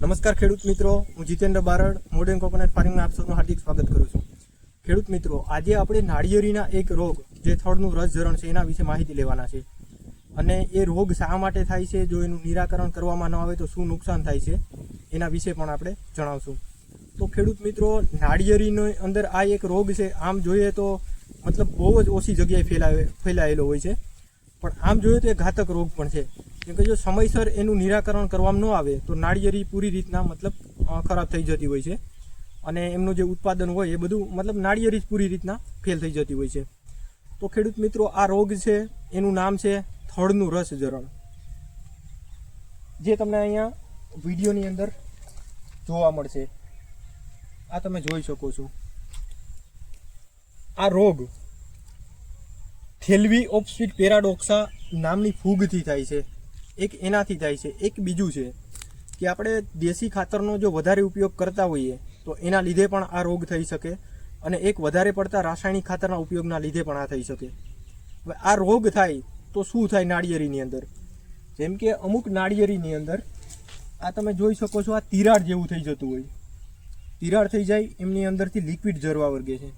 નમસ્કાર ખેડૂત મિત્રો, હું જીતેન્દ્ર બારડ મોડર્ન કોકોનટ ફાર્મિંગમાં આપ સૌનું હાર્દિક સ્વાગત કરું છું. ખેડૂત મિત્રો, આજે આપણે નાળિયેરીના એક રોગ જે થડનું રસ ઝરણ છે એના વિશે માહિતી લેવાના છે. અને એ રોગ શા માટે થાય છે, જો એનું નિરાકરણ કરવામાં ન આવે તો શું નુકસાન થાય છે, એના વિશે પણ આપણે જણાવશું. તો ખેડૂત મિત્રો, નાળિયેરીનો અંદર આ એક રોગ છે, આમ જોઈએ તો મતલબ બહુ જ ઓછી જગ્યાએ ફેલાવે, ફેલાયેલો હોય છે. પણ આમ જોઈએ તો એ ઘાતક રોગ પણ છે. કેમ કે જો સમયસર એનું નિરાકરણ કરવામાં ન આવે, તો નાળિયેરી પૂરી રીતના મતલબ ખરાબ થઈ જતી હોય છે. અને એમનું જે ઉત્પાદન હોય એ બધું મતલબ નાળિયેરી જ પૂરી રીતના ફેલ થઈ જતી હોય છે. તો ખેડૂત મિત્રો, આ રોગ છે, એનું નામ છે થડનું રસ જરણ જે તમને અહીંયા વિડીયોની અંદર જોવા મળશે. આ તમે જોઈ શકો છો. આ રોગ થેલ્વી ઓપ્સિટ પેરાડોક્સા નામની ફૂગથી થાય છે. એક એનાથી થાય છે, એક બીજું છે કે આપણે દેશી ખાતરનો જો વધારે ઉપયોગ કરતા હોઈએ, તો એના લીધે પણ આ રોગ થઈ શકે અને એક વધારે પડતા રાસાયણિક ખાતરના ઉપયોગના લીધે પણ આ થઈ શકે. હવે આ રોગ થાય તો શું થાય નાળિયેરીની અંદર? જેમ કે અમુક નાળિયેરીની અંદર આ તમે જોઈ શકો છો, આ તિરાડ જેવું થઈ જતું હોય. તિરાડ થઈ જાય, એમની અંદરથી લિક્વિડ જરવા વર્ગે છે.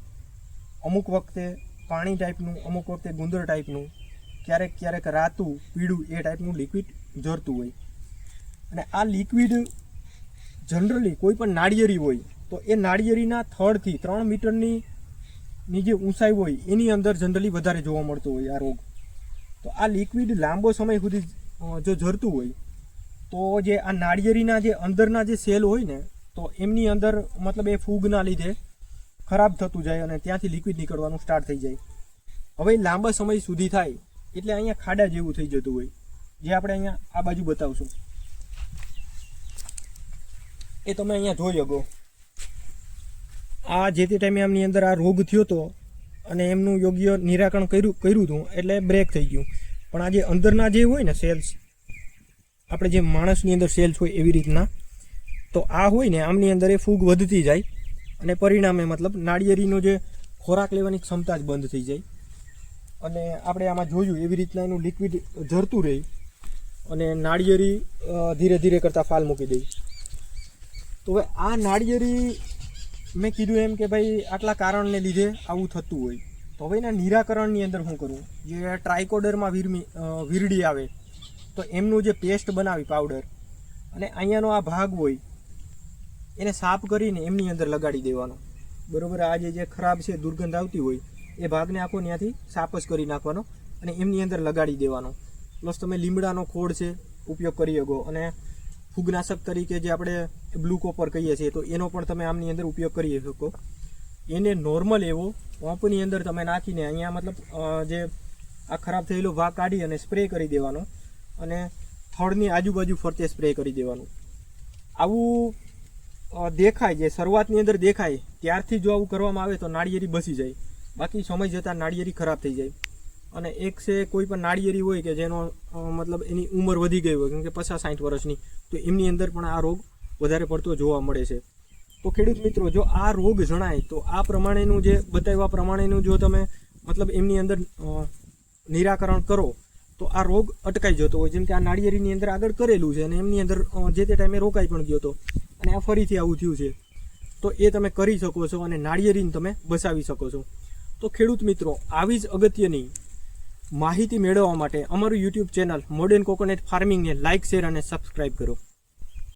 અમુક વખતે પાણી ટાઈપનું, અમુક વખતે ગુંદર ટાઈપનું ક્યારેક ક્યારેક રાતું પીળું એ ટાઈપનું લિક્વિડ ઝરતું હોય. અને આ લિક્વિડ જનરલી કોઈ પણ નાળિયેરી હોય, તો એ નાળિયેરીના થડથી ત્રણ મીટરની ની જે ઊંચાઈ હોય, એની અંદર જનરલી વધારે જોવા મળતો હોય આ રોગ. તો આ લિક્વિડ લાંબો સમય સુધી જો ઝરતું હોય, તો જે આ નાળિયેરીના જે અંદરના જે સેલ હોય ને, તો એમની અંદર મતલબ એ ફૂગના લીધે ખરાબ થતું જાય અને ત્યાંથી લિક્વિડ નીકળવાનું સ્ટાર્ટ થઈ જાય. હવે લાંબા સમય સુધી થાય એટલે અહીંયા ખાડા જેવું થઈ જતું હોય. જે આપણે અહીંયા આ બાજુ બતાવશું. એ તમે અહીંયા જોઈ શકો. આ જે તે ટાઈમે એમની અંદર આ રોગ થયો હતો અને એમનું યોગ્ય નિરાકરણ કર્યું કર્યું હતું, એટલે બ્રેક થઈ ગયું. પણ આ જે અંદરના જે હોય ને સેલ્સ આપણે જે માણસની અંદર સેલ્સ હોય એવી રીતના, તો આ હોય ને આમની અંદર એ ફૂગ વધતી જાય અને પરિણામે મતલબ નાળિયેરીનો જે ખોરાક લેવાની ક્ષમતા જ બંધ થઈ જાય. અને આપણે આમાં જોયું એવી રીતના એનું લિક્વિડ ઝરતું રહે અને નાળિયેરી ધીરે ધીરે કરતાં ફાલ મૂકી દઈ તો હવે આ નાળિયેરી મેં કીધું એમ કે ભાઈ આટલા કારણને લીધે આવું થતું હોય. તો હવે એના નિરાકરણની અંદર શું કરવું જે ટ્રાયકોડરમાં વીરમી વીરડી આવે, તો એમનું જે પેસ્ટ બનાવી પાવડર અને અહીંયાનો આ ભાગ હોય, એને સાફ કરીને એમની અંદર લગાડી દેવાનો. બરાબર, આ જે જે ખરાબ છે, દુર્ગંધ આવતી હોય એ ભાગને આખો ત્યાંથી સાફ જ કરી નાખવાનો અને એમની અંદર લગાડી દેવાનો. પ્લસ તમે લીમડાનો ખોડ છે, ઉપયોગ કરી શકો. અને ફૂગનાશક તરીકે જે આપણે બ્લુ કોપર કહીએ છીએ, તો એનો પણ તમે આમની અંદર ઉપયોગ કરી શકો. એને નોર્મલ એવો પંપની અંદર તમે નાખીને અહીંયા મતલબ જે આ ખરાબ થયેલો ભાગ કાઢી અને સ્પ્રે કરી દેવાનો અને થળની આજુબાજુ ફરતે સ્પ્રે કરી દેવાનું. આવું દેખાય, જે શરૂઆતની અંદર દેખાય, ત્યારથી જો આવું કરવામાં આવે તો નાળિયેરી બસી જાય. બાકી સમય જતાં નાળિયેરી ખરાબ થઈ જાય. અને એક છે કોઈ પણ નાળિયેરી હોય કે જેનો મતલબ એની ઉંમર વધી ગઈ હોય, કેમ કે પચાસ સાઠ વર્ષની, તો એમની અંદર પણ આ રોગ વધારે પડતો જોવા મળે છે. તો ખેડૂત મિત્રો, જો આ રોગ જણાય, તો આ પ્રમાણેનું જે બતાવ્યા પ્રમાણેનું જો તમે, મતલબ એમની અંદર નિરાકરણ કરો, તો આ રોગ અટકાઈ જતો હોય. જેમ કે આ નાળિયેરીની અંદર આગળ કરેલું છે અને એમની અંદર જે તે ટાઈમે રોકાઈ પણ ગયો હતો. અને આ ફરીથી આવું થયું છે. તો એ તમે કરી શકો છો અને નાળિયેરીને તમે બચાવી શકો છો. તો ખેડૂત મિત્રો, આવી જ અગત્યની માહિતી મેળવવા માટે અમારું યુટ્યુબ ચેનલ મોડર્ન કોકોનટ ફાર્મિંગને લાઇક શેર અને સબસ્ક્રાઇબ કરો.